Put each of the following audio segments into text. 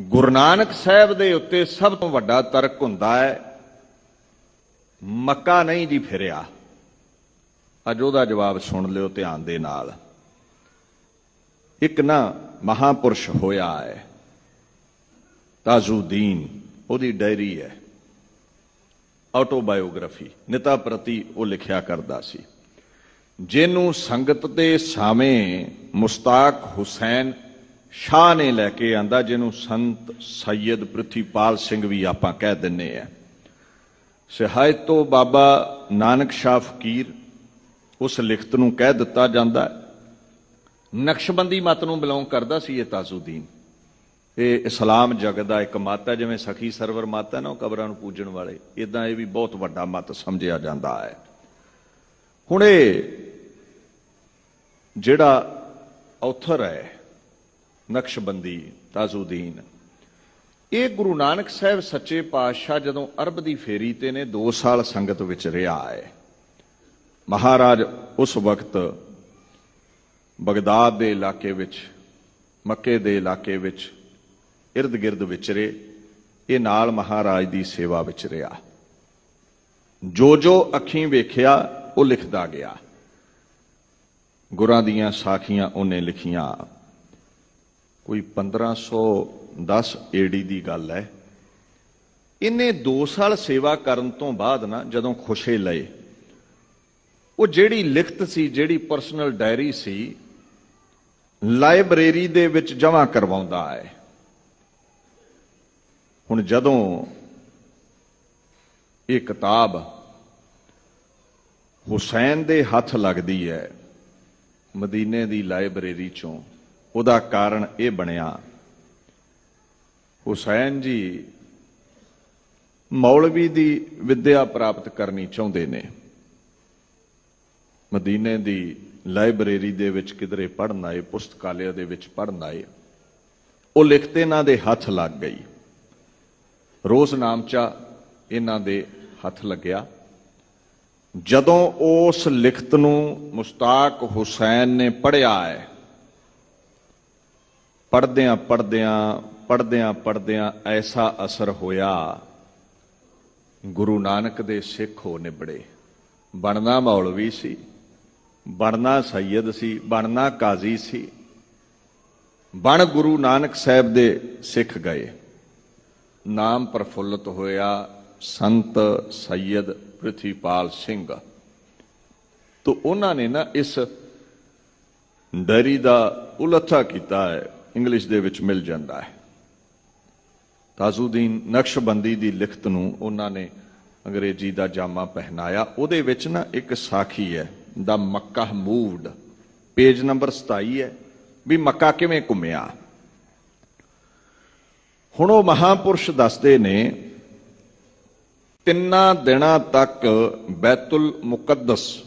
ਗੁਰੂ ਨਾਨਕ ਸਾਹਿਬ ਦੇ ਉੱਤੇ ਸਭ ਤੋਂ ਵੱਡਾ ਤਰਕ ਹੁੰਦਾ ਹੈ, ਮੱਕਾ ਨਹੀਂ ਜੀ ਫਿਰਿਆ। ਅੱਜ ਉਹਦਾ ਜਵਾਬ ਸੁਣ ਲਿਓ ਧਿਆਨ ਦੇ ਨਾਲ। ਇੱਕ ਨਾ ਮਹਾਪੁਰਸ਼ ਹੋਇਆ ਹੈ, ਤਾਜ਼ੂਦੀਨ, ਉਹਦੀ ਡਾਇਰੀ ਹੈ। ਆਟੋਬਾਇਓਗ੍ਰਾਫੀ, ਨਿਤਾ ਪ੍ਰਤੀ ਉਹ ਲਿਖਿਆ ਕਰਦਾ ਸੀ। ਜਿਹਨੂੰ ਸੰਗਤ ਦੇ ਸਾਵੇਂ ਮੁਸਤਾਕ ਹੁਸੈਨ ਸ਼ਾਹ ਨੇ ਲੈ ਕੇ ਆਂਦਾ, ਜਿਹਨੂੰ ਸੰਤ ਸੈਯਦ ਪ੍ਰਿਥੀਪਾਲ ਸਿੰਘ ਵੀ ਆਪਾਂ ਕਹਿ ਦਿੰਨੇ ਆ। ਸਿਹਾਇਤ ਤੋਂ ਬਾਬਾ ਨਾਨਕ ਸ਼ਾਹ ਫਕੀਰ ਉਸ ਲਿਖਤ ਨੂੰ ਕਹਿ ਦਿੱਤਾ ਜਾਂਦਾ। ਹੈ ਨਕਸ਼ਬੰਦੀ ਮਤ ਨੂੰ ਬਿਲੋਂਗ ਕਰਦਾ ਸੀ ਇਹ ਤਾਜੁਦੀਨ। ਇਹ ਇਸਲਾਮ ਜਗਤ ਦਾ ਇੱਕ ਮਤ ਹੈ, ਜਿਵੇਂ ਸਖੀ ਸਰਵਰ ਮਤ ਹੈ ਨਾ, ਉਹ ਕਬਰਾਂ ਨੂੰ ਪੂਜਣ ਵਾਲੇ। ਇਦਾਂ ਇਹ ਵੀ ਬਹੁਤ ਵੱਡਾ ਮਤ ਸਮਝਿਆ ਜਾਂਦਾ ਹੈ। ਹੁਣ ਇਹ ਜਿਹੜਾ ਔਥਰ ਹੈ ਨਕਸ਼ਬੰਦੀ, ਤਾਜੁਦੀਨ। ਇਹ ਗੁਰੂ ਨਾਨਕ ਸਾਹਿਬ ਸੱਚੇ ਪਾਤਸ਼ਾਹ ਜਦੋਂ ਅਰਬ ਦੀ ਫੇਰੀ ਤੇ ਨੇ 2 ਸਾਲ ਸੰਗਤ ਵਿੱਚ ਰਿਹਾ ਹੈ। ਮਹਾਰਾਜ ਉਸ ਵਕਤ ਬਗਦਾਦ ਦੇ ਇਲਾਕੇ ਵਿੱਚ, ਮੱਕੇ ਦੇ ਇਲਾਕੇ ਵਿੱਚ ird ਗਿਰਦ ਵਿਚਰੇ ਇਹ ਨਾਲ ਮਹਾਰਾਜ ਦੀ ਸੇਵਾ ਵਿੱਚ ਰਿਹਾ। ਜੋ ਜੋ ਅੱਖੀਂ ਵੇਖਿਆ, ਉਹ ਲਿਖਦਾ ਗਿਆ। ਗੁਰਾਂ ਦੀਆਂ ਸਾਖੀਆਂ ਉਹਨੇ ਲਿਖੀਆਂ। ਕੋਈ 1510 ਏਡੀ ਦੀ ਗੱਲ ਹੈ। ਇਹਨੇ 2 ਸਾਲ ਸੇਵਾ ਕਰਨ ਤੋਂ ਬਾਅਦ ਨਾ ਜਦੋਂ ਖੁਸ਼ੇ ਲਏ, ਉਹ ਜਿਹੜੀ ਲਿਖਤ ਸੀ, ਜਿਹੜੀ ਪਰਸਨਲ ਡਾਇਰੀ ਸੀ, ਲਾਇਬ੍ਰੇਰੀ ਦੇ ਵਿੱਚ ਜਮ੍ਹਾਂ ਕਰਵਾਉਂਦਾ ਹੈ। ਹੁਣ ਜਦੋਂ ਇਹ ਕਿਤਾਬ ਹੁਸੈਨ ਦੇ ਹੱਥ ਲੱਗਦੀ ਹੈ, ਮਦੀਨੇ ਦੀ ਲਾਇਬ੍ਰੇਰੀ ਚੋਂ ਉਹਦਾ ਕਾਰਨ ਇਹ ਬਣਿਆ। ਹੁਸੈਨ ਜੀ ਮੌਲਵੀ ਦੀ ਵਿੱਦਿਆ ਪ੍ਰਾਪਤ ਕਰਨੀ ਚਾਹੁੰਦੇ ਨੇ। ਮਦੀਨੇ ਦੀ ਲਾਇਬ੍ਰੇਰੀ ਦੇ ਵਿੱਚ ਕਿਧਰੇ ਪੜਨ ਆਏ, ਪੁਸਤਕਾਲਿਆ ਦੇ ਵਿੱਚ ਪੜਨ ਆਏ। ਉਹ ਲਿਖਤ ਇਹਨਾਂ ਦੇ ਹੱਥ ਲੱਗ ਗਈ। ਰੋਜ਼ ਨਾਮਚਾ ਇਹਨਾਂ ਦੇ ਹੱਥ ਲੱਗਿਆ। ਜਦੋਂ ਉਸ ਲਿਖਤ ਨੂੰ ਮੁਸਤਾਕ ਹੁਸੈਨ ਨੇ ਪੜਿਆ ਹੈ ਪੜਦਿਆਂ ਪੜਦਿਆਂ ਪੜਦਿਆਂ ਪੜਦਿਆਂ ਐਸਾ ਅਸਰ ਹੋਇਆ। ਗੁਰੂ ਨਾਨਕ ਦੇ ਸਿੱਖ ਹੋ ਨਿਬੜੇ। ਬਣਨਾ ਮੌਲਵੀ ਸੀ, ਬਣਨਾ ਸੈਯਦ ਸੀ, ਬਣਨਾ ਕਾਜ਼ੀ ਸੀ। ਬਣ ਗੁਰੂ ਨਾਨਕ ਸਾਹਿਬ ਦੇ ਸਿੱਖ ਗਏ। ਨਾਮ ਪ੍ਰਫੁੱਲਤ ਹੋਇਆ ਸੰਤ ਸੈਯਦ ਪ੍ਰਿਥੀਪਾਲ ਸਿੰਘ। ਤੋ ਉਹਨਾਂ ਨੇ ਨਾ ਇਸ ਡਰੀ ਦਾ ਉਲੱਥਾ ਕੀਤਾ ਹੈ। ਇੰਗਲਿਸ਼ ਦੇ ਵਿੱਚ ਮਿਲ ਜਾਂਦਾ ਹੈ। ਤਾਜ਼ੂਦੀਨ ਨਕਸ਼ਬੰਦੀ ਦੀ ਲਿਖਤ ਨੂੰ ਉਹਨਾਂ ਨੇ ਅੰਗਰੇਜ਼ੀ ਦਾ ਜਾਮਾ ਪਹਿਨਾਇਆ। ਉਹਦੇ ਵਿੱਚ ਨਾ ਇੱਕ ਸਾਖੀ ਹੈ, the Mecca moved page number 27 ਹੈ, ਵੀ ਮੱਕਾ ਕਿਵੇਂ ਘੁੰਮਿਆ? ਹੁਣ ਉਹ ਮਹਾਪੁਰਸ਼ ਦੱਸਦੇ ਨੇ, ਤਿੰਨਾਂ ਦਿਨਾਂ ਤੱਕ ਬੈਤੁਲ ਮੁਕੱਦਸ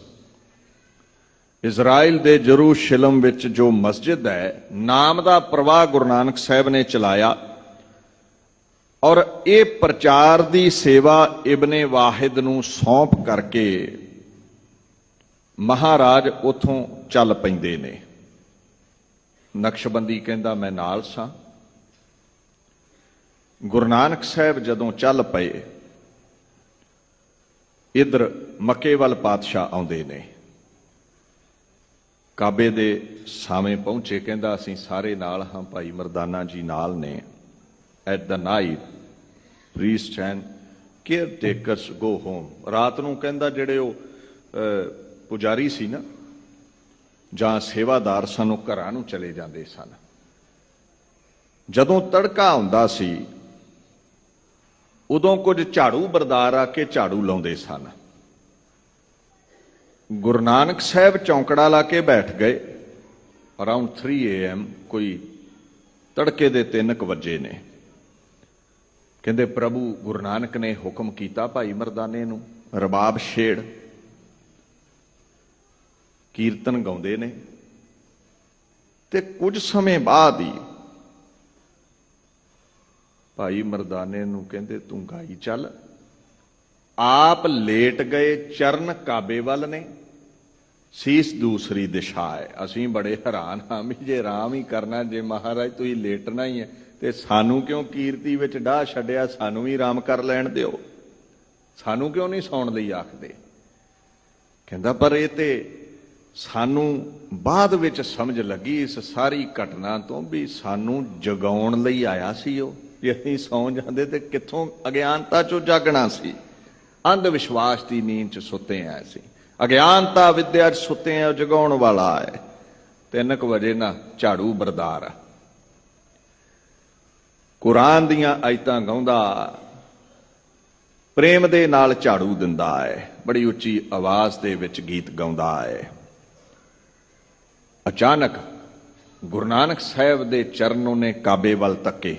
ਇਜ਼ਰਾਈਲ ਦੇ ਜਰੂਸ਼ਲਮ ਵਿੱਚ ਜੋ ਮਸਜਿਦ ਹੈ, ਨਾਮ ਦਾ ਪ੍ਰਵਾਹ ਗੁਰੂ ਨਾਨਕ ਸਾਹਿਬ ਨੇ ਚਲਾਇਆ ਔਰ ਇਹ ਪ੍ਰਚਾਰ ਦੀ ਸੇਵਾ ਇਬਨੇ ਵਾਹਿਦ ਨੂੰ ਸੌਂਪ ਕਰਕੇ ਮਹਾਰਾਜ ਉਥੋਂ ਚੱਲ ਪੈਂਦੇ ਨੇ। ਨਕਸ਼ਬੰਦੀ ਕਹਿੰਦਾ, ਮੈਂ ਨਾਲ ਸਾਂ। ਗੁਰੂ ਨਾਨਕ ਸਾਹਿਬ ਜਦੋਂ ਚੱਲ ਪਏ, ਇਧਰ ਮੱਕੇ ਵੱਲ ਪਾਤਸ਼ਾਹ ਆਉਂਦੇ ਨੇ। ਕਾਬੇ ਦੇ ਸਾਵੇਂ ਪਹੁੰਚੇ, ਕਹਿੰਦਾ, ਅਸੀਂ ਸਾਰੇ ਨਾਲ ਹਾਂ, ਭਾਈ ਮਰਦਾਨਾ ਜੀ ਨਾਲ ਨੇ। At the night priest and caretakers go home ਰਾਤ ਨੂੰ ਕਹਿੰਦਾ, ਜਿਹੜੇ ਉਹ ਪੁਜਾਰੀ ਸੀ ਨਾ, ਜਾਂ ਸੇਵਾਦਾਰ ਸਨ, ਉਹ ਘਰਾਂ ਨੂੰ ਚਲੇ ਜਾਂਦੇ ਸਨ। ਜਦੋਂ ਤੜਕਾ ਹੁੰਦਾ ਸੀ, ਉਦੋਂ ਕੁਝ ਝਾੜੂ ਬਰਦਾਰ ਆ ਕੇ ਝਾੜੂ ਲਾਉਂਦੇ ਸਨ। ਗੁਰੂ ਨਾਨਕ ਸਾਹਿਬ ਚੌਂਕੜਾ ਲਾ ਕੇ ਬੈਠ ਗਏ। ਅਰਾਊਂਡ 3 AM ਕੋਈ ਤੜਕੇ ਦੇ 3 ਵਜੇ ਨੇ। ਕਹਿੰਦੇ, ਪ੍ਰਭੂ, ਗੁਰੂ ਨਾਨਕ ਨੇ ਹੁਕਮ ਕੀਤਾ ਭਾਈ ਮਰਦਾਨੇ ਨੂੰ, ਰਬਾਬ ਛੇੜ। ਕੀਰਤਨ ਗਾਉਂਦੇ ਨੇ। ਤੇ ਕੁਝ ਸਮੇਂ ਬਾਅਦ ਹੀ ਭਾਈ ਮਰਦਾਨੇ ਨੂੰ ਕਹਿੰਦੇ, ਤੂੰ ਗਾਈ ਚੱਲ। ਆਪ ਲੇਟ ਗਏ ਚਰਨ ਕਾਬੇ ਵੱਲ ਨੇ। ਸੀਸ ਦੂਸਰੀ ਦਿਸ਼ਾ ਹੈ। ਅਸੀਂ ਬੜੇ ਹੈਰਾਨ ਹਾਂ ਵੀ ਜੇ ਰਾਮ ਹੀ ਕਰਨਾ, ਜੇ ਮਹਾਰਾਜ ਤੁਸੀਂ ਲੇਟਣਾ ਹੀ ਹੈ, ਤੇ ਸਾਨੂੰ ਕਿਉਂ ਕੀਰਤੀ ਵਿੱਚ ਡਾਹ ਛੱਡਿਆ? ਸਾਨੂੰ ਵੀ ਆਰਾਮ ਕਰ ਲੈਣ ਦਿਓ। ਸਾਨੂੰ ਕਿਉਂ ਨਹੀਂ ਸੌਣ ਲਈ ਆਖਦੇ? ਕਹਿੰਦਾ, ਪਰ ਇਹ ਤੇ ਸਾਨੂੰ ਬਾਅਦ ਵਿੱਚ ਸਮਝ ਲੱਗੀ ਇਸ ਸਾਰੀ ਘਟਨਾ ਤੋਂ ਵੀ ਸਾਨੂੰ ਜਗਾਉਣ ਲਈ ਆਇਆ ਸੀ ਉਹ। ਜੇ ਅਸੀਂ ਸੌਂ ਜਾਂਦੇ ਤੇ ਕਿੱਥੋਂ ਅਗਿਆਨਤਾ ਚੋਂ ਜਾਗਣਾ ਸੀ? ਅੰਧ ਵਿਸ਼ਵਾਸ ਦੀ ਨੀਂਦ ਚ ਸੁੱਤੇ ਆ ਸੀ ਅਗਿਆਨਤਾ ਵਿਦਿਆ ਚ ਸੁੱਤੇ ਆ ਜਗਾਉਣ ਵਾਲਾ ਹੈ। ਤਿੰਨ ਕੁ ਵਜੇ ਨਾ ਝਾੜੂ ਬਰਦਾਰ ਕੁਰਾਨ ਦੀਆਂ ਆਇਤਾਂ ਗਾਉਂਦਾ, ਪ੍ਰੇਮ ਦੇ ਨਾਲ ਝਾੜੂ ਦਿੰਦਾ ਹੈ। ਬੜੀ ਉੱਚੀ ਆਵਾਜ਼ ਦੇ ਵਿੱਚ ਗੀਤ ਗਾਉਂਦਾ ਹੈ। ਅਚਾਨਕ ਗੁਰੂ ਨਾਨਕ ਸਾਹਿਬ ਦੇ ਚਰਨ ਉਹਨੇ ਕਾਬੇ ਵੱਲ ਤੱਕੇ।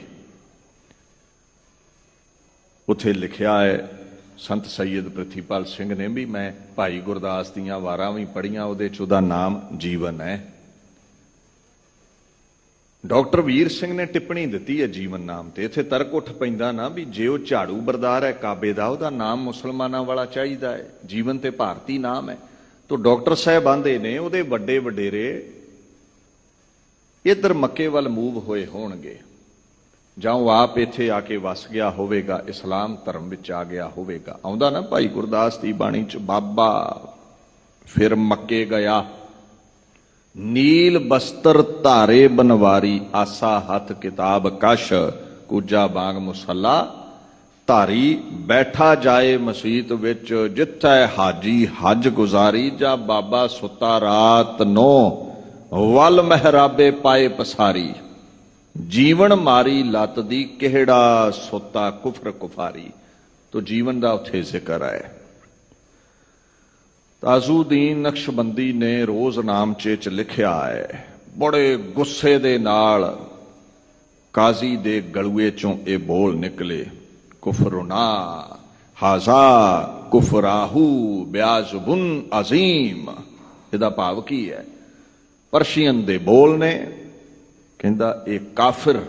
ਉਥੇ ਲਿਖਿਆ ਹੈ ਸੰਤ ਸੈਯਦ ਪ੍ਰਿਥੀਪਾਲ ਸਿੰਘ ਨੇ ਵੀ ਮੈਂ ਭਾਈ ਗੁਰਦਾਸ ਦੀਆਂ ਵਾਰਾਂ ਵੀ ਪੜੀਆਂ ਉਹਦੇ ਚ ਉਹਦਾ ਨਾਮ ਜੀਵਨ ਹੈ। ਡਾਕਟਰ ਵੀਰ ਸਿੰਘ ਨੇ ਟਿੱਪਣੀ ਦਿੱਤੀ ਹੈ ਜੀਵਨ ਨਾਮ ਤੇ। ਇੱਥੇ ਤਰਕ ਉੱਠ ਪੈਂਦਾ ਨਾ ਵੀ ਜੇ ਉਹ ਝਾੜੂ ਬਰਦਾਰ ਹੈ, ਕਾਬੇ ਦਾ ਉਹਦਾ ਨਾਮ ਮੁਸਲਮਾਨਾਂ ਵਾਲਾ ਚਾਹੀਦਾ ਹੈ। ਜੀਵਨ ਤੇ ਭਾਰਤੀ ਨਾਮ ਹੈ। ਤੋਂ ਡਾਕਟਰ ਸਾਹਿਬ ਆਂਦੇ ਨੇ ਉਹਦੇ ਵੱਡੇ ਵਡੇਰੇ ਇਧਰ ਮੱਕੇ ਵੱਲ ਮੂਵ ਹੋਏ ਹੋਣਗੇ। ਜਾਂ ਉਹ ਆਪ ਇੱਥੇ ਆ ਕੇ ਵਸ ਗਿਆ ਹੋਵੇਗਾ, ਇਸਲਾਮ ਧਰਮ ਵਿੱਚ ਆ ਗਿਆ ਹੋਵੇਗਾ। ਆਉਂਦਾ ਨਾ ਭਾਈ ਗੁਰਦਾਸ ਦੀ ਬਾਣੀ ਚ, ਬਾਬਾ ਫਿਰ ਮੱਕੇ ਗਿਆ। ਨੀਲ ਬਸਤਰ ਧਾਰੇ ਬਨਵਾਰੀ, ਆਸਾ ਹੱਥ ਕਿਤਾਬ ਕਸ਼, ਕੂਜਾ ਬਾਗ ਮੁਸੱਲਾ। ਧਾਰੀ ਬੈਠਾ ਜਾਏ ਮਸਜਿਦ ਵਿੱਚ, ਜਿੱਥੈ ਹਾਜੀ ਹਜ ਗੁਜ਼ਾਰੀ, ਜਾਂ ਬਾਬਾ ਸੁੱਤਾ ਰਾਤ ਨੋ, ਵੱਲ ਮਹਿਰਾਬੇ ਪਾਏ ਪਸਾਰੀ। ਜੀਵਨ ਮਾਰੀ ਲੱਤ ਦੀ ਕਿਹੜਾ ਸੁੱਤਾ ਕੁਫਰ ਕੁਫਾਰੀ? ਤੋ ਜੀਵਨ ਦਾ ਉੱਥੇ ਜ਼ਿਕਰ ਹੈ। ਤਾਜ਼ੂਦੀਨ ਨਕਸ਼ਬੰਦੀ ਨੇ ਰੋਜ਼ ਨਾਮਚੇ ਚ ਲਿਖਿਆ ਹੈ। ਬੜੇ ਗੁੱਸੇ ਦੇ ਨਾਲ ਕਾਜ਼ੀ ਦੇ ਗਲੂਏ ਚੋਂ ਇਹ ਬੋਲ ਨਿਕਲੇ। ਕੁਫਰੁਨਾ ਹਾਜ਼ਾ ਕੁਫਰਾਹੂ ਬਿਆਜ਼ਬੁਨ ਅਜ਼ੀਮ। ਇਹਦਾ ਭਾਵ ਕੀ ਹੈ? ਪਰਸ਼ੀਅਨ ਦੇ ਬੋਲ ਨੇ ਕਹਿੰਦਾ, ਇਹ ਕਾਫਰ,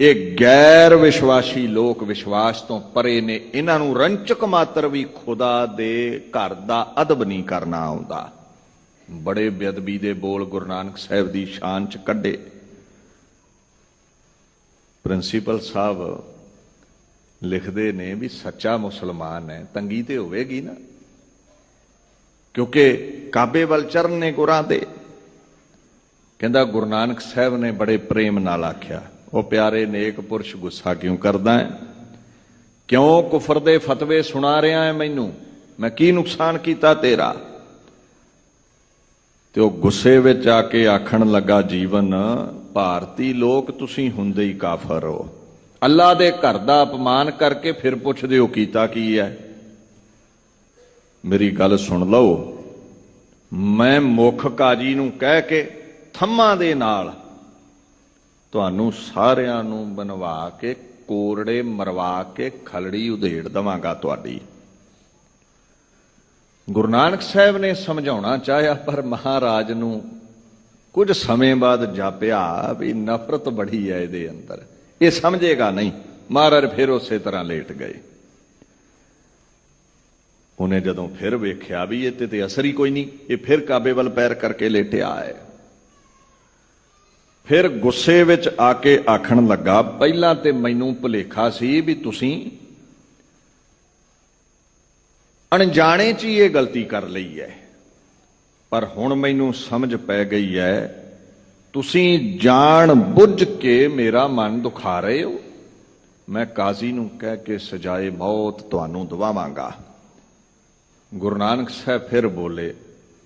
ਇਹ ਗੈਰ ਵਿਸ਼ਵਾਸੀ ਲੋਕ ਵਿਸ਼ਵਾਸ ਤੋਂ ਪਰੇ ਨੇ, ਇਹਨਾਂ ਨੂੰ ਰੰਚਕ ਮਾਤਰ ਵੀ ਖੁਦਾ ਦੇ ਘਰ ਦਾ ਅਦਬ ਨਹੀਂ ਕਰਨਾ ਆਉਂਦਾ। ਬੜੇ ਬੇਅਦਬੀ ਦੇ ਬੋਲ ਗੁਰੂ ਨਾਨਕ ਸਾਹਿਬ ਦੀ ਸ਼ਾਨ ਚ ਕੱਢੇ। ਪ੍ਰਿੰਸੀਪਲ ਸਾਹਿਬ ਲਿਖਦੇ ਨੇ ਵੀ ਸੱਚਾ ਮੁਸਲਮਾਨ ਹੈ, ਤੰਗੀ ਤੇ ਹੋਵੇਗੀ ਨਾ। ਕਿਉਂਕਿ ਕਾਬੇ ਵੱਲ ਚਰਨ ਨੇ ਗੁਰਾਂ ਦੇ। ਕਹਿੰਦਾ ਗੁਰੂ ਨਾਨਕ ਸਾਹਿਬ ਨੇ ਬੜੇ ਪ੍ਰੇਮ ਨਾਲ ਆਖਿਆ, ਉਹ ਪਿਆਰੇ ਨੇਕ ਪੁਰਸ਼ ਗੁੱਸਾ ਕਿਉਂ ਕਰਦਾ ਹੈ? ਕਿਉਂ ਕੁਫਰ ਦੇ ਫਤਵੇ ਸੁਣਾ ਰਿਹਾ ਹੈ ਮੈਨੂੰ? ਮੈਂ ਕੀ ਨੁਕਸਾਨ ਕੀਤਾ ਤੇਰਾ? ਤੇ ਉਹ ਗੁੱਸੇ ਵਿੱਚ ਆ ਕੇ ਆਖਣ ਲੱਗਾ, ਜੀਵਨ, ਭਾਰਤੀ ਲੋਕ ਤੁਸੀਂ ਹੁੰਦੇ ਹੀ ਕਾਫਰ ਹੋ। ਅੱਲਾ ਦੇ ਘਰ ਦਾ ਅਪਮਾਨ ਕਰਕੇ ਫਿਰ ਪੁੱਛਦੇ ਹੋ, ਕੀਤਾ ਕੀ ਹੈ? ਮੇਰੀ ਗੱਲ ਸੁਣ ਲਓ, ਮੈਂ ਮੁੱਖ ਕਾਜੀ ਨੂੰ ਕਹਿ ਕੇ ਥੰਮਾਂ ਦੇ ਨਾਲ ਤੁਹਾਨੂੰ ਸਾਰਿਆਂ ਨੂੰ ਬਨਵਾ ਕੇ, ਕੋਰੜੇ ਮਰਵਾ ਕੇ, ਖਲੜੀ ਉਧੇੜ ਦਵਾਂਗਾ ਤੁਹਾਡੀ। ਗੁਰੂ ਨਾਨਕ ਸਾਹਿਬ ਨੇ ਸਮਝਾਉਣਾ ਚਾਹਿਆ, ਪਰ ਮਹਾਰਾਜ ਨੂੰ ਕੁਝ ਸਮੇਂ ਬਾਅਦ ਜਾਪਿਆ ਵੀ ਨਫ਼ਰਤ ਬੜੀ ਹੈ ਇਹਦੇ ਅੰਦਰ। ਇਹ ਸਮਝੇਗਾ ਨਹੀਂ। ਮਹਾਰਾਜ ਫਿਰ ਉਸੇ ਤਰ੍ਹਾਂ ਲੇਟ ਗਏ। ਉਹਨੇ ਜਦੋਂ ਫਿਰ ਵੇਖਿਆ ਵੀ ਇਹ ਤੇ ਤੇ ਅਸਰ ਹੀ ਕੋਈ ਨਹੀਂ, ਇਹ ਫਿਰ ਕਾਬੇ ਵੱਲ ਪੈਰ ਕਰਕੇ ਲੇਟਿਆ ਹੈ। ਫਿਰ ਗੁੱਸੇ ਵਿੱਚ ਆ ਕੇ ਆਖਣ ਲੱਗਾ, ਪਹਿਲਾਂ ਤੇ ਮੈਨੂੰ ਭੁਲੇਖਾ ਸੀ ਵੀ ਤੁਸੀਂ ਅਣਜਾਣੇ 'ਚ ਹੀ ਇਹ ਗਲਤੀ ਕਰ ਲਈ ਹੈ। ਪਰ ਹੁਣ ਮੈਨੂੰ ਸਮਝ ਪੈ ਗਈ ਹੈ, ਤੁਸੀਂ ਜਾਣ ਬੁੱਝ ਕੇ ਮੇਰਾ ਮਨ ਦੁਖਾ ਰਹੇ ਹੋ। ਮੈਂ ਕਾਜ਼ੀ ਨੂੰ ਕਹਿ ਕੇ ਸਜਾਏ ਮੌਤ ਤੁਹਾਨੂੰ ਦਵਾਵਾਂਗਾ। ਗੁਰੂ ਨਾਨਕ ਸਾਹਿਬ ਫਿਰ ਬੋਲੇ,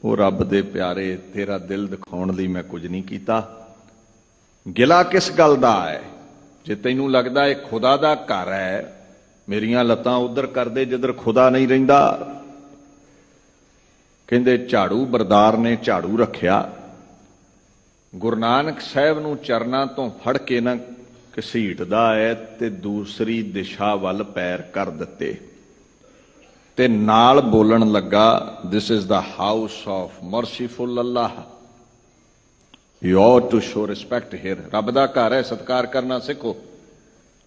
ਉਹ ਰੱਬ ਦੇ ਪਿਆਰੇ, ਤੇਰਾ ਦਿਲ ਦਿਖਾਉਣ ਲਈ ਮੈਂ ਕੁਝ ਨਹੀਂ ਕੀਤਾ। ਗਿਲਾ ਕਿਸ ਗੱਲ ਦਾ ਹੈ? ਜੇ ਤੈਨੂੰ ਲੱਗਦਾ ਇਹ ਖੁਦਾ ਦਾ ਘਰ ਹੈ, ਮੇਰੀਆਂ ਲੱਤਾਂ ਉਧਰ ਕਰਦੇ ਜਿੱਧਰ ਖੁਦਾ ਨਹੀਂ ਰਹਿੰਦਾ। ਕਹਿੰਦੇ ਝਾੜੂ ਬਰਦਾਰ ਨੇ ਝਾੜੂ ਰੱਖਿਆ। ਗੁਰੂ ਨਾਨਕ ਸਾਹਿਬ ਨੂੰ ਚਰਨਾਂ ਤੋਂ ਫੜ ਕੇ ਨਾ ਘਸੀਟਦਾ ਹੈ ਤੇ ਦੂਸਰੀ ਦਿਸ਼ਾ ਵੱਲ ਪੈਰ ਕਰ ਦਿੱਤੇ। ਤੇ ਨਾਲ ਬੋਲਣ ਲੱਗਾ, this is the house of merciful Allah. You ought to show respect here. ਰੱਬ ਦਾ ਘਰ ਹੈ, ਸਤਕਾਰ ਕਰਨਾ ਸਿੱਖੋ।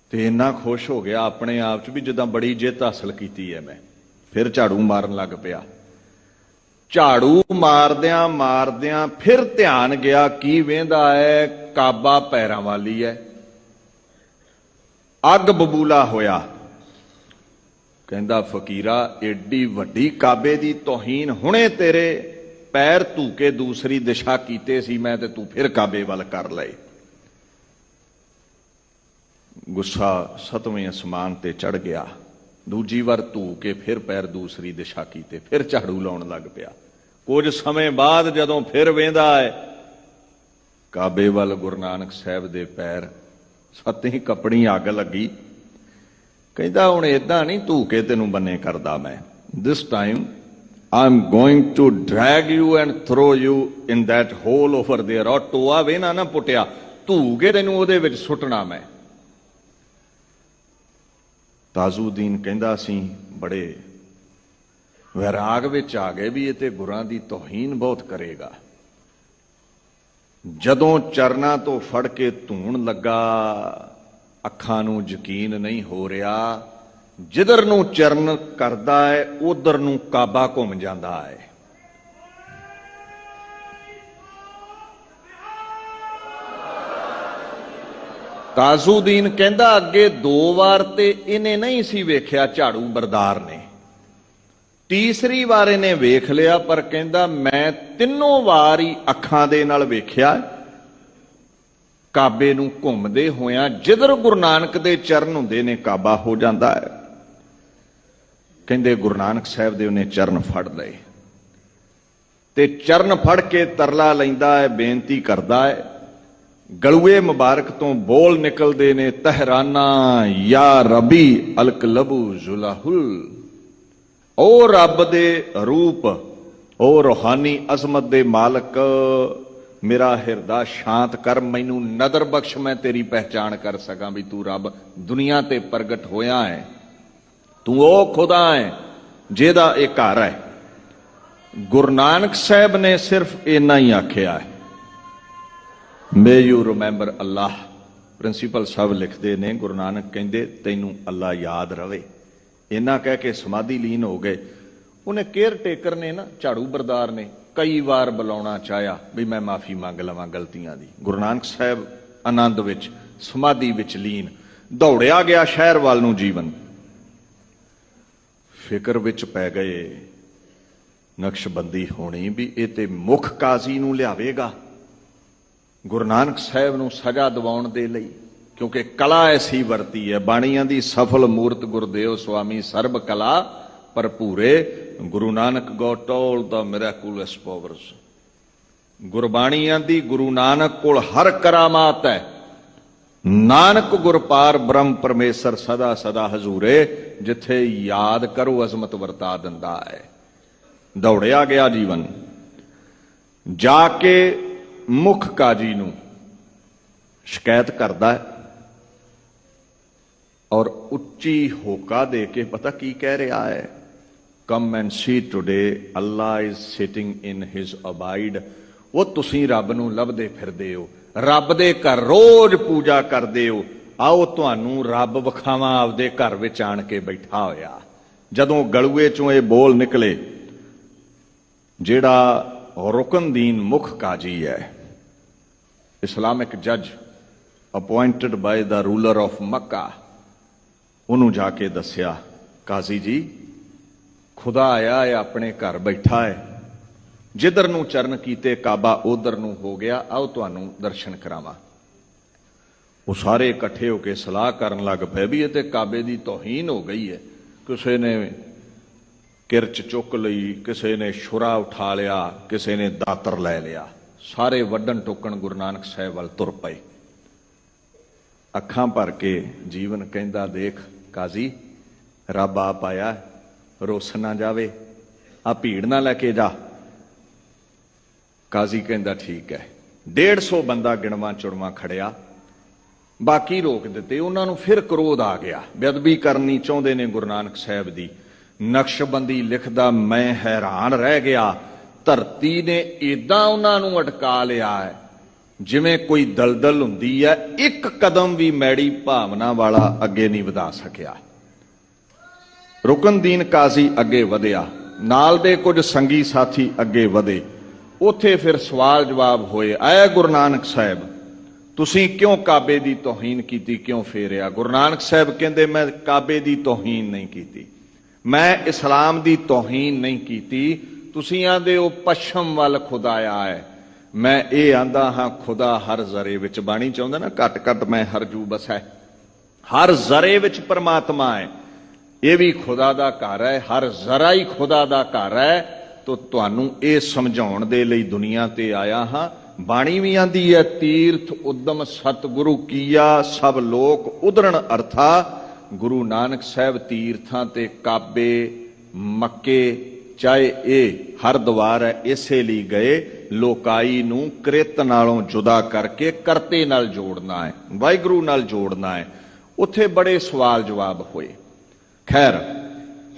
ਤੇ ਇੰਨਾ ਖੁਸ਼ ਹੋ ਗਿਆ ਆਪਣੇ ਆਪ 'ਚ ਵੀ ਜਿੱਦਾਂ ਬੜੀ ਜਿੱਤ ਹਾਸਲ ਕੀਤੀ ਹੈ ਮੈਂ। ਫਿਰ ਝਾੜੂ ਮਾਰਨ ਲੱਗ ਪਿਆ। ਝਾੜੂ ਮਾਰਦਿਆਂ ਮਾਰਦਿਆਂ ਫਿਰ ਧਿਆਨ ਗਿਆ, ਕੀ ਵੇਂਦਾ ਹੈ, ਕਾਬਾ ਪੈਰਾਂ ਵਾਲੀ ਹੈ। ਅੱਗ ਬਬੂਲਾ ਹੋਇਆ। ਕਹਿੰਦਾ, ਫਕੀਰਾ, ਏਡੀ ਵੱਡੀ ਕਾਬੇ ਦੀ ਤੋਹੀਨ ਹੁਣੇ ਤੇਰੇ ਪੈਰ ਧੂਕੇ ਦੂਸਰੀ ਦਿਸ਼ਾ ਕੀਤੇ ਸੀ, ਮੈਂ ਤੇ ਤੂੰ ਫਿਰ ਕਾਬੇ ਵੱਲ ਕਰ ਲਏ। ਗੁੱਸਾ ਸਤਵੇਂ ਅਸਮਾਨ ਤੇ ਚੜ ਗਿਆ। ਦੂਜੀ ਵਾਰ ਧੂ ਕੇ ਫਿਰ ਪੈਰ ਦੂਸਰੀ ਦਿਸ਼ਾ ਕੀਤੇ, ਫਿਰ ਝਾੜੂ ਲਾਉਣ ਲੱਗ ਪਿਆ। ਕੁਝ ਸਮੇਂ ਬਾਅਦ ਜਦੋਂ ਫਿਰ ਵੇਂਦਾ ਹੈ, ਕਾਬੇ ਵੱਲ ਗੁਰੂ ਨਾਨਕ ਸਾਹਿਬ ਦੇ ਪੈਰ ਸੱਤੀ ਕੱਪੜੀ ਅੱਗ ਲੱਗੀ। ਕਹਿੰਦਾ, ਹੁਣ ਇਦਾਂ ਨਹੀਂ ਧੂ ਕੇ ਤੈਨੂੰ ਬੰਨੇ ਕਰਦਾ ਮੈਂ। This time I am going to drag you and throw you in that hole over there. ਔਰ ਟੋਆ ਵੇ ਨਾ ਨਾ ਪੁੱਟਿਆ। ਧੂ ਕੇ ਤੈਨੂੰ ਉਹਦੇ ਵਿੱਚ ਸੁੱਟਣਾ ਮੈਂ। ਤਾਜ਼ੂਦੀਨ ਕਹਿੰਦਾ ਸੀ, ਬੜੇ ਵਿਰਾਗ ਵਿੱਚ ਆ ਗਏ ਵੀ ਇਹ ਤੇ ਗੁਰਾਂ ਦੀ ਤੋਹੀਨ ਬਹੁਤ ਕਰੇਗਾ। ਜਦੋਂ ਚਰਨਾਂ ਤੋਂ ਫੜ ਕੇ ਧੂਣ ਲੱਗਾ, ਅੱਖਾਂ ਨੂੰ ਯਕੀਨ ਨਹੀਂ ਹੋ ਰਿਹਾ ਜਿੱਧਰ ਨੂੰ ਚਰਨ ਕਰਦਾ ਹੈ, ਉਧਰ ਨੂੰ ਕਾਬਾ ਘੁੰਮ ਜਾਂਦਾ ਹੈ। ਕਾਜ਼ੂਦੀਨ ਕਹਿੰਦਾ, ਅੱਗੇ ਦੋ ਵਾਰ ਤੇ ਇਹਨੇ ਨਹੀਂ ਸੀ ਵੇਖਿਆ ਝਾੜੂ ਬਰਦਾਰ ਨੇ। ਤੀਸਰੀ ਵਾਰ ਇਹਨੇ ਵੇਖ ਲਿਆ, ਪਰ ਕਹਿੰਦਾ, ਮੈਂ ਤਿੰਨੋਂ ਵਾਰ ਹੀ ਅੱਖਾਂ ਦੇ ਨਾਲ ਵੇਖਿਆ। ਕਾਬੇ ਨੂੰ ਘੁੰਮਦੇ ਹੋਇਆਂ ਜਿੱਧਰ ਗੁਰੂ ਨਾਨਕ ਦੇ ਚਰਨ ਹੁੰਦੇ ਨੇ, ਕਾਬਾ ਹੋ ਜਾਂਦਾ ਹੈ। ਕਹਿੰਦੇ ਗੁਰੂ ਨਾਨਕ ਸਾਹਿਬ ਦੇ ਉਹਨੇ ਚਰਨ ਫੜ ਲਏ। ਤੇ ਚਰਨ ਫੜ ਕੇ ਤਰਲਾ ਲੈਂਦਾ ਹੈ, ਬੇਨਤੀ ਕਰਦਾ ਹੈ, ਗਲੂਏ ਮੁਬਾਰਕ ਤੋਂ ਬੋਲ ਨਿਕਲਦੇ ਨੇ, ਤਹਿਰਾਨਾ ਯਾ ਰਬੀ ਅਲਕ ਲਬੂ ਜ਼ੁਲਾਹੁਲ। ਓ ਰੱਬ ਦੇ ਰੂਪ, ਓ ਰੋਹਾਨੀ ਅਜ਼ਮਤ ਦੇ ਮਾਲਕ, ਮੇਰਾ ਹਿਰਦਾ ਸ਼ਾਂਤ ਕਰ, ਮੈਨੂੰ ਨਦਰ ਬਖਸ਼, ਮੈਂ ਤੇਰੀ ਪਹਿਚਾਨ ਕਰ ਸਕਾਂ ਵੀ ਤੂੰ ਰੱਬ ਦੁਨੀਆ ਤੇ ਪ੍ਰਗਟ ਹੋਇਆ ਹੈ। ਤੂੰ ਉਹ ਖੁਦਾ ਹੈ ਜਿਹਦਾ ਇਹ ਘਰ ਹੈ। ਗੁਰੂ ਨਾਨਕ ਸਾਹਿਬ ਨੇ ਸਿਰਫ ਇੰਨਾ ਹੀ ਆਖਿਆ ਹੈ। May you remember Allah principal ਸਾਹਿਬ ਲਿਖਦੇ ਨੇ, ਗੁਰੂ ਨਾਨਕ ਕਹਿੰਦੇ, ਤੈਨੂੰ ਅੱਲਾ ਯਾਦ ਰਵੇ। ਇੰਨਾ ਕਹਿ ਕੇ ਸਮਾਧੀ ਲੀਨ ਹੋ ਗਏ। ਉਹਨੇ ਕੇਅਰ ਟੇਕਰ ਨੇ ਨਾ, ਝਾੜੂ ਬਰਦਾਰ ਨੇ, ਕਈ ਵਾਰ ਬੁਲਾਉਣਾ ਚਾਹਿਆ ਵੀ ਮੈਂ ਮਾਫੀ ਮੰਗ ਲਵਾਂ ਗਲਤੀਆਂ ਦੀ। ਗੁਰੂ ਨਾਨਕ ਸਾਹਿਬ ਆਨੰਦ ਵਿੱਚ, ਸਮਾਧੀ ਵਿੱਚ ਲੀਨ। ਦੌੜਿਆ ਗਿਆ ਸ਼ਹਿਰ ਵੱਲ ਨੂੰ ਜੀਵਨ। ਫਿਕਰ ਵਿੱਚ ਪੈ ਗਏ। ਨਕਸ਼ਬੰਦੀ ਹੋਣੀ ਵੀ ਇਹ ਤੇ ਮੁੱਖ ਕਾਜ਼ੀ ਨੂੰ ਲਿਆਵੇਗਾ। ਗੁਰੂ ਨਾਨਕ ਸਾਹਿਬ ਨੂੰ ਸਜ਼ਾ ਦਿਵਾਉਣ ਦੇ ਲਈ, ਕਿਉਂਕਿ ਕਲਾ ਐਸੀ ਵਰਤੀ ਹੈ, ਬਾਣੀਆਂ ਦੀ ਸਫਲ ਮੂਰਤ ਗੁਰਦੇਵ ਸੁਆਮੀ ਸਰਬ ਕਲਾ ਭਰਪੂਰੇ Guru Nanak got all the miraculous powers ਗੁਰਬਾਣੀਆਂ ਦੀ ਗੁਰੂ ਨਾਨਕ ਕੋਲ ਹਰ ਕਰਾਮਾਤ ਹੈ। ਨਾਨਕ ਗੁਰਪਾਰ ਬ੍ਰਹਮ ਪਰਮੇਸ਼ਰ ਸਦਾ ਸਦਾ ਹਜ਼ੂਰੇ, ਜਿੱਥੇ ਯਾਦ ਕਰੋ ਅਜ਼ਮਤ ਵਰਤਾ ਦਿੰਦਾ ਹੈ। ਦੌੜਿਆ ਗਿਆ ਜੀਵਨ। ਜਾ ਕੇ ਮੁੱਖ ਕਾਜੀ ਨੂੰ ਸ਼ਿਕਾਇਤ ਕਰਦਾ ਹੈ ਔਰ ਉੱਚੀ ਹੋਕਾ ਦੇ ਕੇ ਪਤਾ ਕੀ ਕਹਿ ਰਿਹਾ ਹੈ? Come and see today Allah is sitting in his abode ਉਹ ਤੁਸੀਂ ਰੱਬ ਨੂੰ ਲੱਭਦੇ ਫਿਰਦੇ ਹੋ। ਰੱਬ ਦੇ ਘਰ ਰੋਜ਼ ਪੂਜਾ ਕਰਦੇ ਹੋ, ਆਓ ਤੁਹਾਨੂੰ ਰੱਬ ਵਿਖਾਵਾਂ ਆਪਦੇ ਘਰ ਵਿੱਚ ਆਣ ਕੇ ਬੈਠਾ ਹੋਇਆ। ਜਦੋਂ ਗਲੂਏ ਚੋਂ ਇਹ ਬੋਲ ਨਿਕਲੇ, ਜਿਹੜਾ ਰੁਕਨਦੀਨ ਮੁੱਖ ਕਾਜੀ ਹੈ, ਇਸਲਾਮਿਕ ਜੱਜ appointed by the ruler of Mecca, ਉਹਨੂੰ ਜਾ ਕੇ ਦੱਸਿਆ, ਕਾਜ਼ੀ ਜੀ, ਖੁਦਾ ਆਇਆ ਹੈ, ਆਪਣੇ ਘਰ ਬੈਠਾ ਹੈ। ਜਿੱਧਰ ਨੂੰ ਚਰਨ ਕੀਤੇ ਕਾਬਾ, ਉਧਰ ਨੂੰ ਹੋ ਗਿਆ। ਆਓ ਤੁਹਾਨੂੰ ਦਰਸ਼ਨ ਕਰਾਵਾਂ। ਉਹ ਸਾਰੇ ਇਕੱਠੇ ਹੋ ਕੇ ਸਲਾਹ ਕਰਨ ਲੱਗ ਪਏ ਵੀ ਇਹ ਤੇ ਕਾਬੇ ਦੀ ਤੋਹੀਨ ਹੋ ਗਈ ਹੈ। ਕਿਸੇ ਨੇ ਕਿਰਚ ਚੁੱਕ ਲਈ, ਕਿਸੇ ਨੇ ਸ਼ੁਰਾ ਉਠਾ ਲਿਆ, ਕਿਸੇ ਨੇ ਦਾਤਰ ਲੈ ਲਿਆ। ਸਾਰੇ ਵੱਡਣ ਟੋਕਣ ਗੁਰੂ ਨਾਨਕ ਸਾਹਿਬ ਵੱਲ ਤੁਰ ਪਏ। ਅੱਖਾਂ ਭਰ ਕੇ ਜੀਵਨ ਕਹਿੰਦਾ, ਦੇਖ ਕਾਜ਼ੀ, ਰੱਬ ਆ ਪਾਇਆ ਰੋਸ ਨਾ ਜਾਵੇ। ਆ ਭੀੜ ਨਾ ਲੈ ਕੇ ਜਾ। ਕਾਜ਼ੀ ਕਹਿੰਦਾ, ਠੀਕ ਹੈ। 150 ਬੰਦਾ ਗਿਣਵਾ ਚੁੜਵਾ ਖੜਿਆ। ਬਾਕੀ ਰੋਕ ਦਿੱਤੇ। ਉਹਨਾਂ ਨੂੰ ਫਿਰ ਕਰੋਧ ਆ ਗਿਆ। ਬੇਅਦਬੀ ਕਰਨੀ ਚਾਹੁੰਦੇ ਨੇ ਗੁਰੂ ਨਾਨਕ ਸਾਹਿਬ ਦੀ। ਨਕਸ਼ਬੰਦੀ ਲਿਖਦਾ, ਮੈਂ ਹੈਰਾਨ ਰਹਿ ਗਿਆ। ਧਰਤੀ ਨੇ ਇਦਾਂ ਉਹਨਾਂ ਨੂੰ ਅਟਕਾ ਲਿਆ ਹੈ, ਜਿਵੇਂ ਕੋਈ ਦਲਦਲ ਹੁੰਦੀ ਹੈ। ਇੱਕ ਕਦਮ ਵੀ ਮੈੜੀ ਭਾਵਨਾ ਵਾਲਾ ਅੱਗੇ ਨਹੀਂ ਵਧਾ ਸਕਿਆ। ਰੁਕਨਦੀਨ ਕਾਜ਼ੀ ਅੱਗੇ ਵਧਿਆ। ਨਾਲ ਦੇ ਕੁਝ ਸੰਗੀ ਸਾਥੀ ਅੱਗੇ ਵਧੇ। ਉੱਥੇ ਫਿਰ ਸਵਾਲ ਜਵਾਬ ਹੋਏ ਆਇਆ ਗੁਰੂ ਨਾਨਕ ਸਾਹਿਬ, ਤੁਸੀਂ ਕਿਉਂ ਕਾਬੇ ਦੀ ਤੋਹੀਨ ਕੀਤੀ, ਕਿਉਂ ਫੇਰਿਆ? ਗੁਰੂ ਨਾਨਕ ਸਾਹਿਬ ਕਹਿੰਦੇ, ਮੈਂ ਕਾਬੇ ਦੀ ਤੋਹੀਨ ਨਹੀਂ ਕੀਤੀ। ਮੈਂ ਇਸਲਾਮ ਦੀ ਤੋਹੀਨ ਨਹੀਂ ਕੀਤੀ। ਤੁਸੀਂ ਆਂਦੇ ਉਹ ਪੱਛਮ ਵੱਲ ਖੁਦਾਇਆ ਹੈ। ਮੈਂ ਇਹ ਆਂਦਾ ਹਾਂ, ਖੁਦਾ ਹਰ ਜ਼ਰੇ ਵਿੱਚ ਬਾਣੀ ਚਾਹੁੰਦਾ ਨਾ, ਘਟ ਘਟ ਮੈਂ ਹਰ ਜੂ ਬਸੈ ਹਰ ਜ਼ਰੇ ਵਿੱਚ ਪਰਮਾਤਮਾ ਹੈ। ਇਹ ਵੀ ਖੁਦਾ ਦਾ ਘਰ ਹੈ, ਹਰ ਜ਼ਰਾ ਹੀ ਖੁਦਾ ਦਾ ਘਰ ਹੈ। ਤੋ ਤੁਹਾਨੂੰ ਇਹ ਸਮਝਾਉਣ ਦੇ ਲਈ ਦੁਨੀਆ ਤੇ ਆਇਆ ਹਾਂ। ਬਾਣੀ ਵੀ ਆਂਦੀ ਹੈ, ਤੀਰਥ ਉਦਮ ਸਤਿਗੁਰੂ ਕੀਆ, ਸਭ ਲੋਕ ਉਦਰਣ ਅਰਥਾ। ਗੁਰੂ ਨਾਨਕ ਸਾਹਿਬ ਤੀਰਥਾਂ ਤੇ ਕਾਬੇ, ਮੱਕੇ, ਚਾਹੇ ਇਹ ਹਰਦੁਆਰ ਹੈ, ਇਸੇ ਲਈ ਗਏ। ਲੋਕਾਈ ਨੂੰ ਕ੍ਰਿਤ ਨਾਲੋਂ ਜੁਦਾ ਕਰਕੇ ਕਰਤੇ ਨਾਲ ਜੋੜਨਾ ਹੈ, ਵਾਹਿਗੁਰੂ ਨਾਲ ਜੋੜਨਾ ਹੈ। ਉੱਥੇ ਬੜੇ ਸਵਾਲ ਜਵਾਬ ਹੋਏ। ਖੈਰ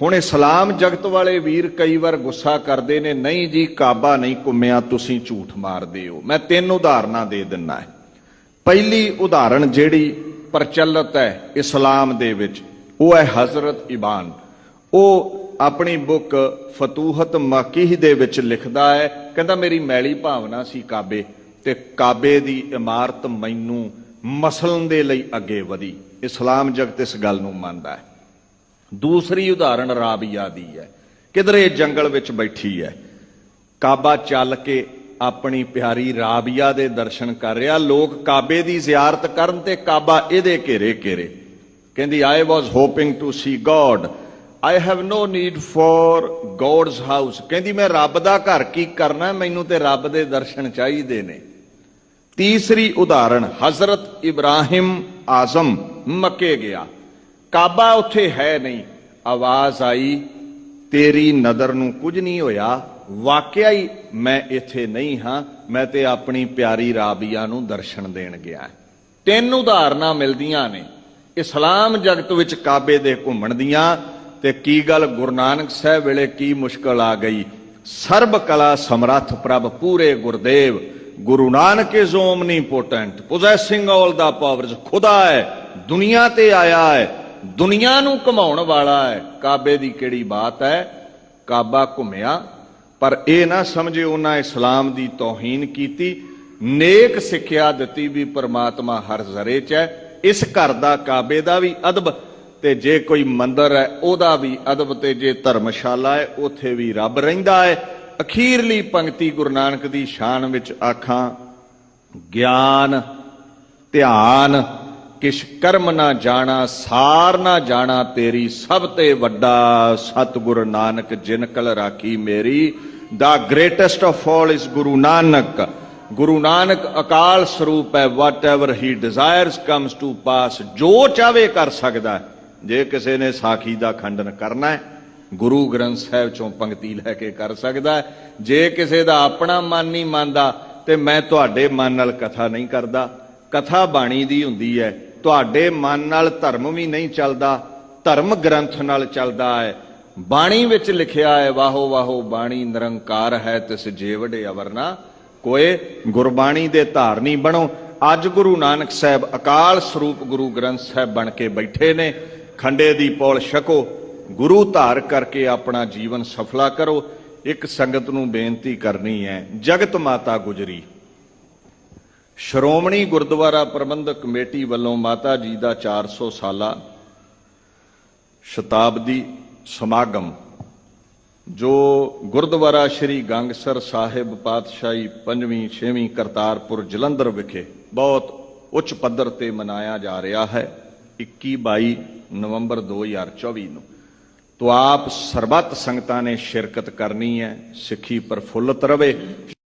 ਹੁਣ ਇਸਲਾਮ ਜਗਤ ਵਾਲੇ ਵੀਰ ਕਈ ਵਾਰ ਗੁੱਸਾ ਕਰਦੇ ਨੇ, ਨਹੀਂ ਜੀ, ਕਾਬਾ ਨਹੀਂ ਘੁੰਮਿਆ, ਤੁਸੀਂ ਝੂਠ ਮਾਰਦੇ ਹੋ ਮੈਂ ਤਿੰਨ ਉਦਾਹਰਨਾਂ ਦੇ ਦਿੰਨਾ ਹੈ। ਪਹਿਲੀ ਉਦਾਹਰਣ ਜਿਹੜੀ ਪ੍ਰਚਲਿਤ ਹੈ ਇਸਲਾਮ ਦੇ ਵਿੱਚ, ਉਹ ਹੈ ਹਜ਼ਰਤ ਇਬਾਨ। ਉਹ ਆਪਣੀ ਬੁੱਕ ਫਤੂਹਤ ਮਕੀਹ ਦੇ ਵਿੱਚ ਲਿਖਦਾ ਹੈ, ਕਹਿੰਦਾ ਮੇਰੀ ਮੈਲੀ ਭਾਵਨਾ ਸੀ ਕਾਬੇ, ਤੇ ਕਾਬੇ ਦੀ ਇਮਾਰਤ ਮੈਨੂੰ ਮਸਲਣ ਦੇ ਲਈ ਅੱਗੇ ਵਧੀ। ਇਸਲਾਮ ਜਗਤ ਇਸ ਗੱਲ ਨੂੰ ਮੰਨਦਾ ਹੈ। ਦੂਸਰੀ ਉਦਾਹਰਣ ਰਾਬੀਆ ਦੀ ਹੈ। ਕਿਧਰੇ ਜੰਗਲ ਵਿੱਚ ਬੈਠੀ ਹੈ। ਕਾਬਾ ਚੱਲ ਕੇ ਆਪਣੀ ਪਿਆਰੀ ਰਾਬੀਆ ਦੇ ਦਰਸ਼ਨ ਕਰ ਰਿਹਾ। ਲੋਕ ਕਾਬੇ ਦੀ ਜ਼ਿਆਰਤ ਕਰਨ ਤੇ ਕਾਬਾ ਇਹਦੇ ਘੇਰੇ ਘੇਰੇ। ਕਹਿੰਦੀ I was hoping to see God I have no need for God's house ਕਹਿੰਦੀ, ਮੈਂ ਰੱਬ ਦਾ ਘਰ ਕੀ ਕਰਨਾ? ਮੈਨੂੰ ਤੇ ਰੱਬ ਦੇ ਦਰਸ਼ਨ ਚਾਹੀਦੇ ਨੇ। ਤੀਸਰੀ ਉਦਾਹਰਣ, ਹਜ਼ਰਤ ਇਬਰਾਹਿਮ ਆਜ਼ਮ ਮੱਕੇ ਗਿਆ। ਕਾਬਾ ਉੱਥੇ ਹੈ ਨਹੀਂ। ਆਵਾਜ਼ ਆਈ, ਤੇਰੀ ਨਜ਼ਰ ਨੂੰ ਕੁਝ ਨਹੀਂ ਹੋਇਆ। ਵਾਕਿਆ ਹੀ ਮੈਂ ਇੱਥੇ ਨਹੀਂ ਹਾਂ, ਮੈਂ ਤੇ ਆਪਣੀ ਪਿਆਰੀ ਰਾਬੀਆ ਨੂੰ ਦਰਸ਼ਨ ਦੇਣ ਗਿਆ ਤਿੰਨ ਉਦਾਹਰਨਾਂ ਮਿਲਦੀਆਂ ਨੇ। ਇਸਲਾਮ ਜਗਤ ਵਿੱਚ ਕਾਬੇ ਦੇ ਘੁੰਮਣ ਦੀਆਂ ਤੇ ਕੀ ਗੱਲ ਗੁਰੂ ਨਾਨਕ ਸਾਹਿਬ ਵੇਲੇ ਕੀ ਮੁਸ਼ਕਲ ਆ ਗਈ। ਸਰਬ ਕਲਾ ਸਮਰੱਥ ਪ੍ਰਭ ਪੂਰੇ Gurdev. Guru Nanak is omnipotent possessing all the powers ਖੁਦਾ ਹੈ, ਦੁਨੀਆ ਤੇ ਆਇਆ ਹੈ। ਦੁਨੀਆ ਨੂੰ ਘਮਾਉਣ ਵਾਲਾ ਹੈ। ਕਾਬੇ ਦੀ ਕਿਹੜੀ ਬਾਤ ਹੈ? ਕਾਬਾ ਘੁੰਮਿਆ। ਪਰ ਇਹ ਨਾ ਸਮਝੇ ਉਹਨਾਂ ਇਸਲਾਮ ਦੀ ਤੋਹੀਨ ਕੀਤੀ। ਨੇਕ ਸਿੱਖਿਆ ਦਿੱਤੀ ਵੀ ਪਰਮਾਤਮਾ ਹਰ ਜ਼ਰੇ 'ਚ ਹੈ। ਇਸ ਘਰ ਦਾ ਕਾਬੇ ਦਾ ਵੀ ਅਦਬ ਤੇ ਜੇ ਕੋਈ ਮੰਦਰ ਹੈ, ਉਹਦਾ ਵੀ ਅਦਬ ਤੇ ਜੇ ਧਰਮਸ਼ਾਲਾ ਹੈ, ਉੱਥੇ ਵੀ ਰੱਬ ਰਹਿੰਦਾ ਹੈ। ਅਖੀਰਲੀ ਪੰਕਤੀ ਗੁਰੂ ਨਾਨਕ ਦੀ ਸ਼ਾਨ ਵਿੱਚ ਆਖਾਂ, ਗਿਆਨ, ਧਿਆਨ ਕਿਛ ਕਰਮ ਨਾ ਜਾਣਾ, ਸਾਰ ਨਾ ਜਾਣਾ, ਤੇਰੀ ਸਭ ਤੇ ਵੱਡਾ ਸਤਿਗੁਰ ਨਾਨਕ, ਜਿਨ ਕਲ ਰਾਖੀ ਮੇਰੀ। The greatest of all is Guru Nanak. Guru Nanak ਅਕਾਲ ਸਰੂਪ ਹੈ whatever he desires comes to pass ਜੋ ਚਾਵੇ ਕਰ ਸਕਦਾ ਜੇ ਕਿਸੇ ਨੇ ਸਾਖੀ ਦਾ ਖੰਡਨ ਕਰਨਾ ਹੈ, ਗੁਰੂ ਗ੍ਰੰਥ ਸਾਹਿਬ ਚੋਂ ਪੰਕਤੀ ਲੈ ਕੇ ਕਰ ਸਕਦਾ ਜੇ ਕਿਸੇ ਦਾ ਆਪਣਾ ਮਨ ਨਹੀਂ ਮੰਨਦਾ, ਤੇ ਮੈਂ ਤੁਹਾਡੇ ਮਨ ਨਾਲ ਕਥਾ ਨਹੀਂ ਕਰਦਾ। ਕਥਾ ਬਾਣੀ ਦੀ ਹੁੰਦੀ ਹੈ ਤੁਹਾਡੇ ਮਨ ਨਾਲ ਧਰਮ ਵੀ ਨਹੀਂ ਚੱਲਦਾ, ਧਰਮ ਗ੍ਰੰਥ ਨਾਲ ਚੱਲਦਾ ਹੈ। ਬਾਣੀ ਵਿੱਚ ਲਿਖਿਆ ਹੈ, ਵਾਹੋ ਵਾਹੋ ਬਾਣੀ ਨਿਰੰਕਾਰ ਹੈ, ਤਿਸ ਜੀਵੜੇ ਅਵਰਨਾ ਕੋਏ। ਗੁਰਬਾਣੀ ਦੇ ਧਾਰਨੀ ਬਣੋ। ਅੱਜ ਗੁਰੂ ਨਾਨਕ ਸਾਹਿਬ ਅਕਾਲ ਸਰੂਪ ਗੁਰੂ ਗ੍ਰੰਥ ਸਾਹਿਬ ਬਣ ਕੇ ਬੈਠੇ ਨੇ। ਖੰਡੇ ਦੀ ਪੌਲ ਛਕੋ। ਗੁਰੂ ਧਾਰ ਕਰਕੇ ਆਪਣਾ ਜੀਵਨ ਸਫਲਾ ਕਰੋ। ਇੱਕ ਸੰਗਤ ਨੂੰ ਬੇਨਤੀ ਕਰਨੀ ਹੈ, ਜਗਤ ਮਾਤਾ ਗੁਜਰੀ। ਸ਼੍ਰੋਮਣੀ ਗੁਰਦੁਆਰਾ ਪ੍ਰਬੰਧਕ ਕਮੇਟੀ ਵੱਲੋਂ ਮਾਤਾ ਜੀ ਦਾ 400 ਸਾਲਾ ਸ਼ਤਾਬਦੀ ਸਮਾਗਮ, ਜੋ ਗੁਰਦੁਆਰਾ ਸ੍ਰੀ ਗੰਗਸਰ ਸਾਹਿਬ ਪਾਤਸ਼ਾਹੀ ਪੰਜਵੀਂ, ਛੇਵੀਂ ਕਰਤਾਰਪੁਰ ਜਲੰਧਰ ਵਿਖੇ ਬਹੁਤ ਉੱਚ ਪੱਧਰ ਤੇ ਮਨਾਇਆ ਜਾ ਰਿਹਾ ਹੈ 21 22 ਨਵੰਬਰ 2024 ਨੂੰ। ਤੋ ਆਪ ਸਰਬੱਤ ਸੰਗਤਾਂ ਨੇ ਸ਼ਿਰਕਤ ਕਰਨੀ ਹੈ, ਸਿੱਖੀ ਪ੍ਰਫੁੱਲਤ ਰਵੇ